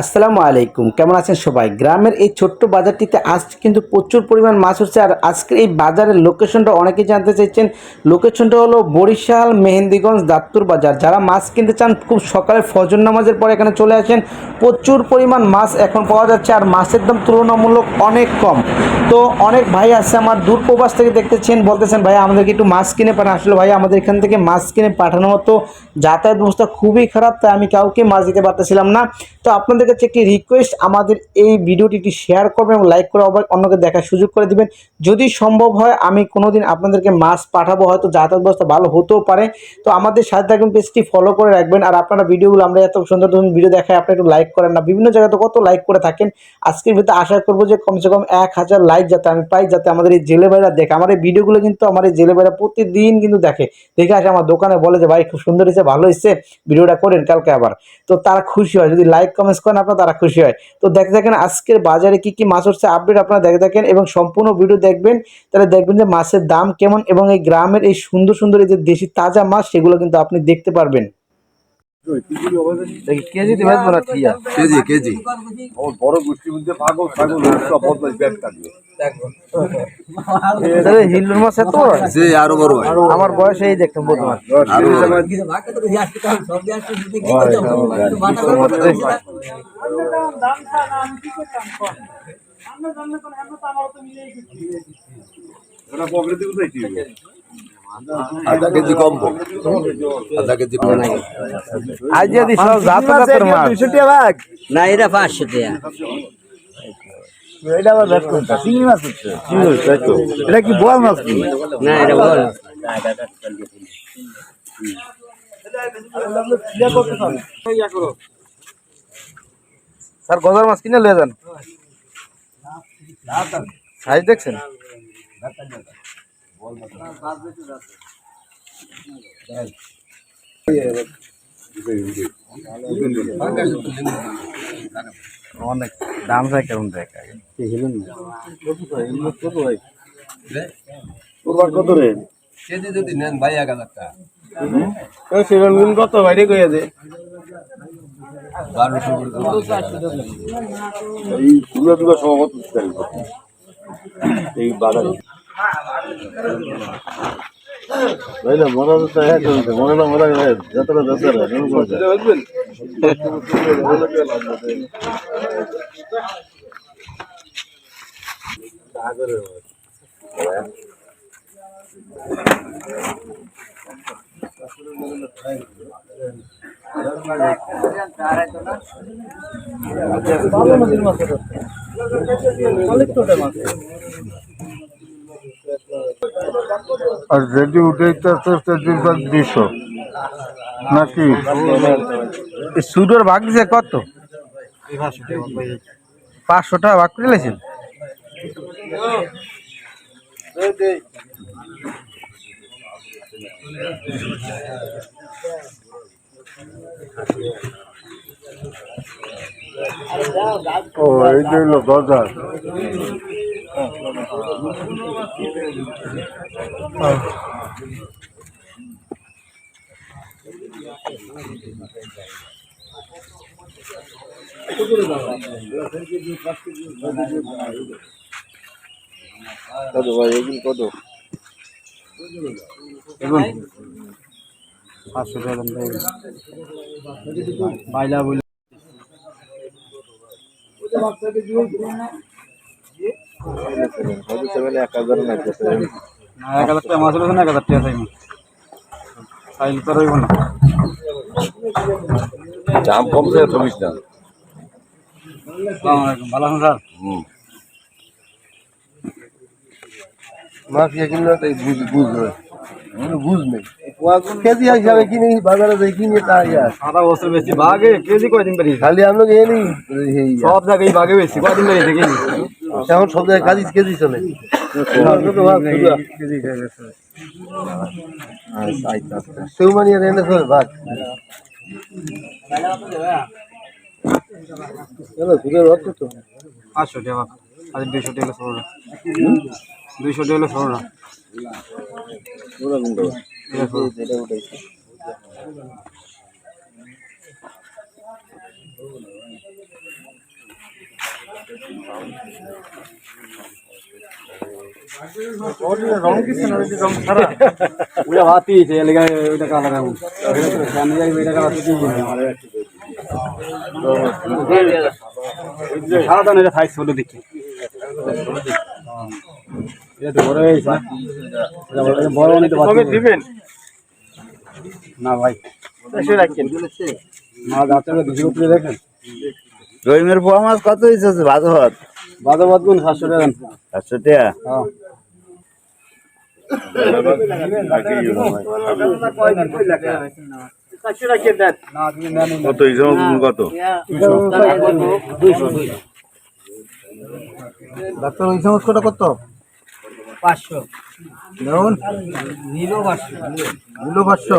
আসসালামু আলাইকুম। কেমন আছেন সবাই? গ্রামের এই ছোট্ট বাজারটিতে আজ কিন্তু প্রচুর পরিমাণ মাছ হচ্ছে। আর আজকের এই বাজারের লোকেশনটা অনেকেই জানতে চাইছেন। লোকেশনটা হলো বরিশাল মেহেন্দিগঞ্জ দাত্তুর বাজার। যারা মাছ কিনতে চান, খুব সকালে ফজর নামাজের পরে এখানে চলে আসেন। প্রচুর পরিমাণ মাছ এখন পাওয়া যাচ্ছে। আর মাছের দাম তুলনামূলক অনেক কম। তো অনেক ভাই আছে আমার দূর প্রবাস থেকে দেখতেছেন, বলতেছেন ভাই আমাদেরকে একটু মাছ কিনে পাঠান। আসলে ভাই আমাদের এখান থেকে মাছ কিনে পাঠানো মতো যাতায়াত ব্যবস্থা খুবই খারাপ। তাই আমি কাউকে মাছ দিতে পারতেছিলাম না। তো আপনাদের কাছে একটি রিকোয়েস্ট আমাদের এই ভিডিওটি একটি শেয়ার করবেন এবং লাইক করে অন্যকে দেখার সুযোগ করে দিবেন। যদি সম্ভব হয়, আমি কোনোদিন আপনাদেরকে মাছ পাঠাবো, হয়তো যাতায়াত ব্যবস্থা ভালো হতেও পারে। তো আমাদের সাথে থাকবেন পেজটি ফলো করে রাখবেন। আর আপনারা ভিডিওগুলো আমরা এত সুন্দর সুন্দর ভিডিও দেখাই, আপনি একটু লাইক করেন না। বিভিন্ন জায়গাতে কত লাইক করে থাকেন। আজকের ভিতরে আশা করব যে কমসে কম এক হাজার লাইক যাতে আমি পাই, যাতে আমাদের এই জেলে ভাইরা দেখে। আমার এই ভিডিওগুলো কিন্তু আমার এই জেলে ভাইরা প্রতিদিন কিন্তু দেখে। দেখে আসে আমার দোকানে বলে যে, ভাই, খুব সুন্দর হয়েছে, ভালো হয়েছে। ভিডিওটা করেন কালকে আবার। তো তারা খুশি হয়। যদি লাইক কমেন্টস করেন আপনারা তারা খুশি হয়। তো দেখে দেখেন আজকের বাজারে কি কি মাছ হচ্ছে আপডেট আপনারা দেখে দেখেন এবং সম্পূর্ণ ভিডিও দেখবেন। তাহলে দেখবেন যে মাছের দাম কেমন এবং এই গ্রামের এই সুন্দর সুন্দর এই যে দেশি তাজা মাছ, সেগুলো কিন্তু আপনি দেখতে পারবেন। কেজি কেজি আমার বড় গোষ্ঠীর মধ্যে পাগল ছাগল সব বদমাইশ ব্যাগ থাকবে হিল্লুর মাছ এত যে আরও বড় আমার বয়স এই দেখতাম বর্তমান আরও ওরা পকেটে কোথায় আধা কেজি কম আধা কেজি কম আজ যদি সব জাত জাতের মাছ। না এটা পাঁচশো টাকা এটা কি মাছ কি না এটা বল স্যার গজার মাছ কিনে লয়ে যান। সাইজ দেখছেন? অনেক দাম চাই কেমন দেখ আগে কত রে? কেজি যদি নেন ভাই এক হাজার টাকা। সেভেন কত? বাইরে কইয়া দে। বারোশো এই দুটো দুটো সমাগত এই বাজারে। ভাইলা মনে হচ্ছে হ্যাঁ চলছে মনে না মনে হয় আর উঠেই তো দুশো। নাকি? সুডোর ভাগ দিছে কত? পাঁচশো টাকা ভাগ করে লেছেন ও, এই হলো গজা কত ভাই এগুলো কত পাঁচশো টাকা বাইলা বলে সেভেন এক হাজার না এক হাজার টাকা মাছ হলে এক হাজার টাকা চাইব সাইল তো রইব না দাম কমছে চব্বিশ টাকা আসসালামু আলাইকুম ভালো আছেন স্যার হুম মাছ ইয়ে কিনলে তাই বুঝ বুঝবে বুঝ নেই কেজি হিসাবে কিনি বাজারে যাই কিনে তা ইয়া সাদা বছর বেশি ভাগে কেজি কয়দিন বেরিয়ে খালি আমরা গিয়ে নি এই সব জায়গায় ভাগে বেশি কয়দিন বেরিয়েছে কেজি এখন সব জায়গায় কাজি কেজি চলে। মানে এনে চলে ভাগ। তো পাঁচশো টাকা আজ দুইশো টাকা সরো দুইশো টাকা সরো ওটা ভাতি আছে এলাকা ওইটা কালা কাগজ সামনে যাই ওইটা কালা তুই সারা দান এটা খাইছে বলে দেখি এটা তো বড় হয়েছে বড়- বড় অনেক দিবেন না ভাই রাখেন মা দুশো দেখেন। রহিমের পোয়া মাছ কত হয়েছে ভালো হাত বাদা বাদ গুণ সাতশো টাকা। চারশো টাকা? কত কত ডাক্তার ওই সমস্যাটা কত পাঁচশো। দেখুন নিলো পাঁচশো। দুটো পাঁচশো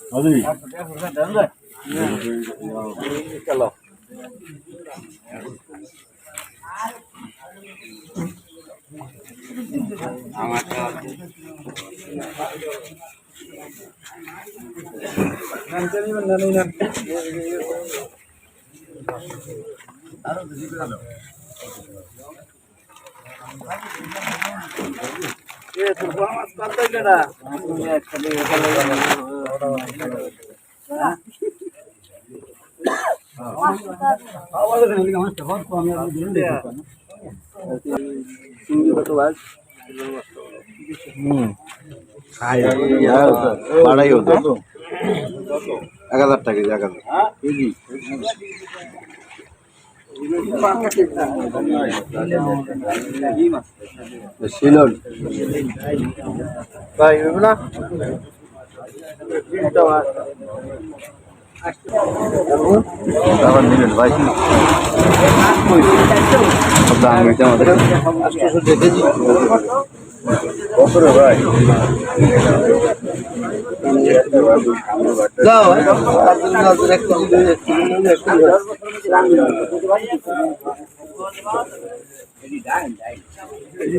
গজার বেটা করে দাম বড়টা কো কষাই বড়টা কো পুরান মাছ বাড়াই হতো এক হাজার টাকা এক হাজার শিলন ভাই না আবার নিলেন ভাই। দাম হয়েছে আমাদের। কত রে ভাই। যাও এক কেজি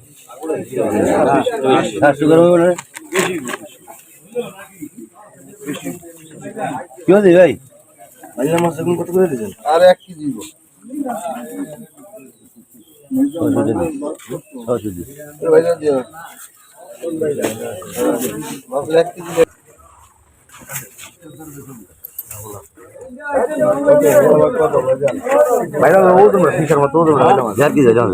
কি হচ্ছে ভাই করে আর এক কেজি দিব এ ভাই যাও দিও বাবু এক কেজি দে। ভাই ও তোমরা ফিশার মতো তোমরা যার জানো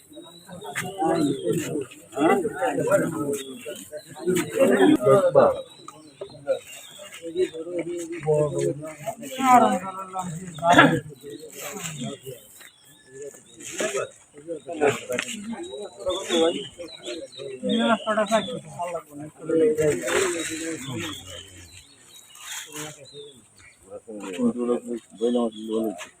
বইলাম বলেছি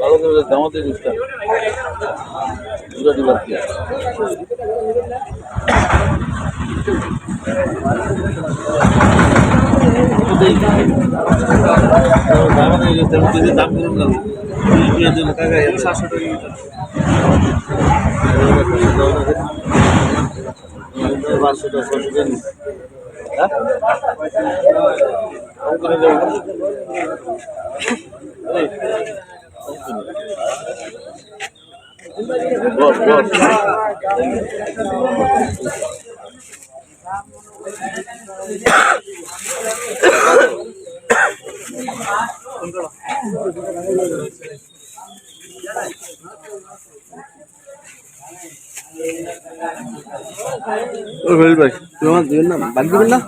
ভালো করে জামাতে দিচ্ছা দুটা দিবার দাম করুন না সাতশো টাকা পাঁচশো টাকা ছশো টাকা ও ভাই তুমি আমার দিবেন না বাদ দিবেন না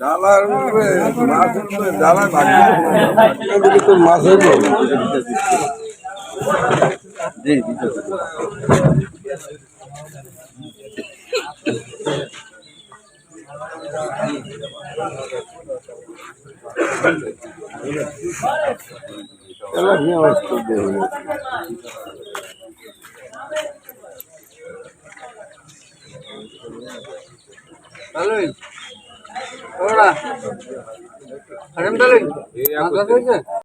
ডালার মাছ উঠবে ডালা ভাগি এদিকে তো মাছ জি দেবো তাহলে ওরা। আরেম তাহলে